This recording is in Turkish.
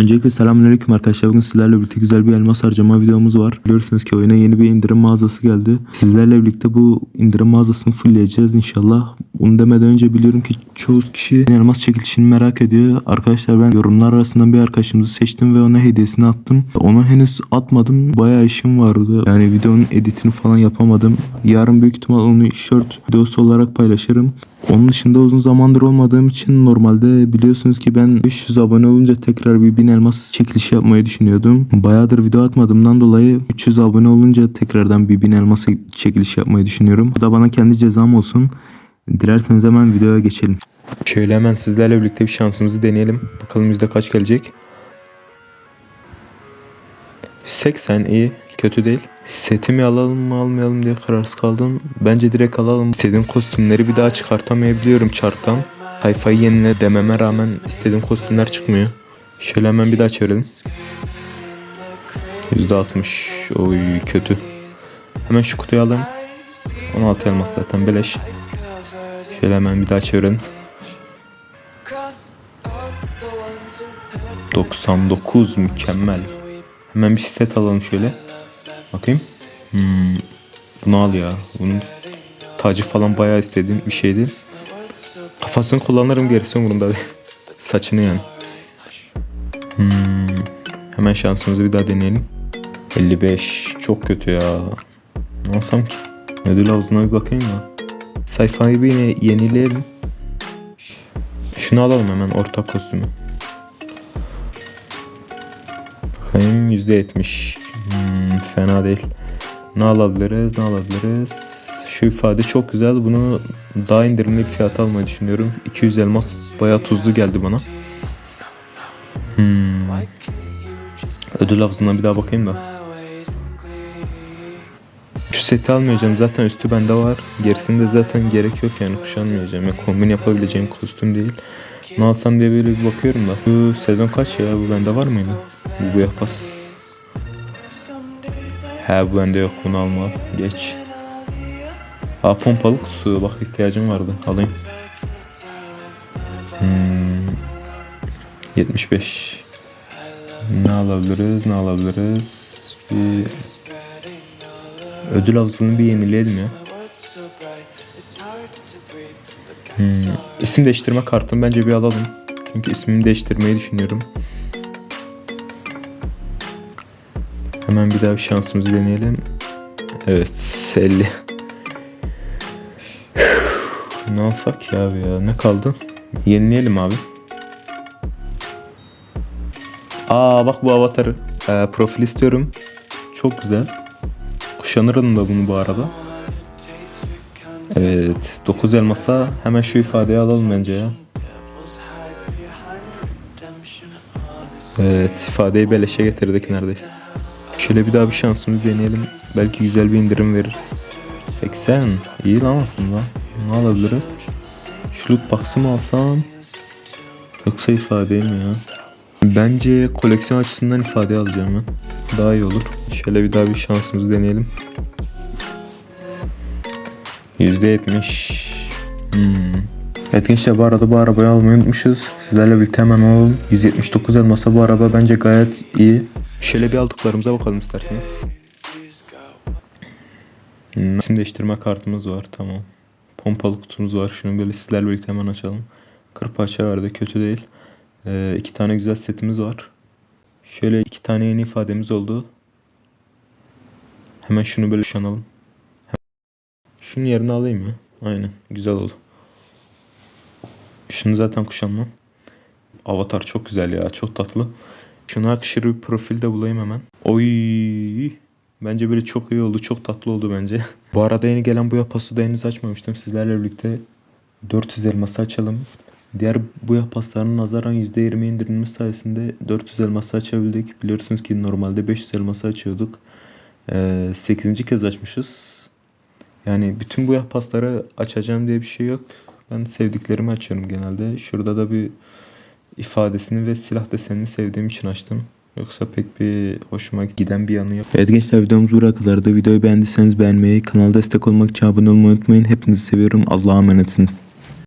Öncelikle selamünaleyküm arkadaşlar. Bugün sizlerle birlikte güzel bir elmas harcama videomuz var. Biliyorsunuz ki oyuna yeni bir indirim mağazası geldi. Sizlerle birlikte bu indirim mağazasını fullleyeceğiz inşallah. Bunu demeden önce biliyorum ki çoğu kişi elmas çekilişini merak ediyor. Arkadaşlar ben yorumlar arasından bir arkadaşımızı seçtim ve ona hediyesini attım. Onu henüz atmadım. Bayağı işim vardı. Yani videonun editini falan yapamadım. Yarın büyük ihtimal onu short videosu olarak paylaşırım. Onun dışında uzun zamandır olmadığım için normalde biliyorsunuz ki ben 500 abone olunca tekrar bir 1000 elmas çekilişi yapmayı düşünüyordum. Bayağıdır video atmadığımdan dolayı 300 abone olunca tekrardan bir 1000 elmas çekilişi yapmayı düşünüyorum. Bu da bana kendi cezam olsun. Dilerseniz hemen videoya geçelim. Şöyle hemen sizlerle birlikte bir şansımızı deneyelim. Bakalım yüzde kaç gelecek. 80 iyi. Kötü değil. Setimi alalım mı almayalım diye kararsız kaldım. Bence direkt alalım. İstediğim kostümleri bir daha çıkartamayabiliyorum çarktan. Sayfayı yenile dememe rağmen istediğim kostümler çıkmıyor. Şöyle hemen bir daha çevirelim. %60. Oy kötü. Hemen şu kutuyu alalım. 16 elmas zaten beleş. Şöyle hemen bir daha çevirelim. 99 mükemmel. Hemen bir set alalım şöyle. Bakayım. Hmm, bunu al ya. Bunun tacı falan bayağı istediğim bir şeydi. Kafasını kullanırım gerisi umurumda değil. Saçını yani. Hmm, hemen şansımızı bir daha deneyelim. 55 çok kötü ya. Ne alsam ki? Ödül havuzuna bir bakayım ya. Sayfayı bir yine yenileyelim. Şunu alalım hemen ortak kostümü. Bakayım %70. Hmm, fena değil. Ne alabiliriz? Ne alabiliriz? Şu ifade çok güzel. Bunu daha indirimli fiyat almayı düşünüyorum. 200 elmas bayağı tuzlu geldi bana. Hmm. Ödül havuzuna bir daha bakayım da. Şu seti almayacağım. Zaten üstü bende var. Gerisinde zaten gerek yok yani kuşanmayacağım. Ya kombin yapabileceğim kostüm değil. Ne alsam diye böyle bir bakıyorum da. Bu sezon kaç ya? Bu bende var mıydı? Bu bu yapas. He bu bende yok bunu alma. Geç. Ha pompalı kutusu bak ihtiyacım vardı. Alayım. Hmm. 75. Ne alabiliriz? Ne alabiliriz? Bir ödül havuzunu bir yenileyelim ya. Hmm. İsim değiştirme kartını bence bir alalım. Çünkü ismimi değiştirmeyi düşünüyorum. Hemen bir daha bir şansımızı deneyelim. Evet 50. ne alsak ya abi ya ne kaldı? Yenileyelim abi. Aa bak bu avatarı. Ee, profil istiyorum. Çok güzel. Kuşanırım da bunu bu arada. Evet 9 elmasa hemen şu ifadeyi alalım bence ya. Evet ifadeyi beleşe getirdik neredeyse. Şöyle bir daha bir şansımızı deneyelim. Belki güzel bir indirim verir. 80 iyi lan aslında. Ne alabiliriz? Şu loot box'ı mı alsam? Yoksa ifadeyi mi ya? Bence koleksiyon açısından ifade alacağım ben. Daha iyi olur. Şöyle bir daha bir şansımızı deneyelim. %70. Hmm. Evet gençler bu arada bu arabayı almayı unutmuşuz. Sizlerle birlikte hemen alalım. 179 elmasa bu araba bence gayet iyi. Şöyle bir aldıklarımıza bakalım isterseniz. Hmm. Değiştirme kartımız var tamam. Pompalı kutumuz var. Şunu böyle sizlerle birlikte hemen açalım. 40 parça verdi kötü değil. Ee, iki tane güzel setimiz var. Şöyle iki tane yeni ifademiz oldu. Hemen şunu böyle kuşanalım. Şunun yerini alayım ya. Aynen. Güzel oldu. Şunu zaten kuşanmam. Avatar çok güzel ya. Çok tatlı. Şuna yakışır bir profil de bulayım hemen. Oy. Bence böyle çok iyi oldu. Çok tatlı oldu bence. bu arada yeni gelen bu yapası da henüz açmamıştım. Sizlerle birlikte 400 elması açalım. Diğer bu yapasların nazaran %20 indirilmiş sayesinde 400 elması açabildik. Biliyorsunuz ki normalde 500 elması açıyorduk. Ee, 8. kez açmışız. Yani bütün bu yapasları açacağım diye bir şey yok. Ben sevdiklerimi açıyorum genelde. Şurada da bir ifadesini ve silah desenini sevdiğim için açtım. Yoksa pek bir hoşuma giden bir yanı yok. Evet gençler videomuz buraya kadardı. Videoyu beğendiyseniz beğenmeyi, kanala destek olmak için abone olmayı unutmayın. Hepinizi seviyorum. Allah'a emanetsiniz.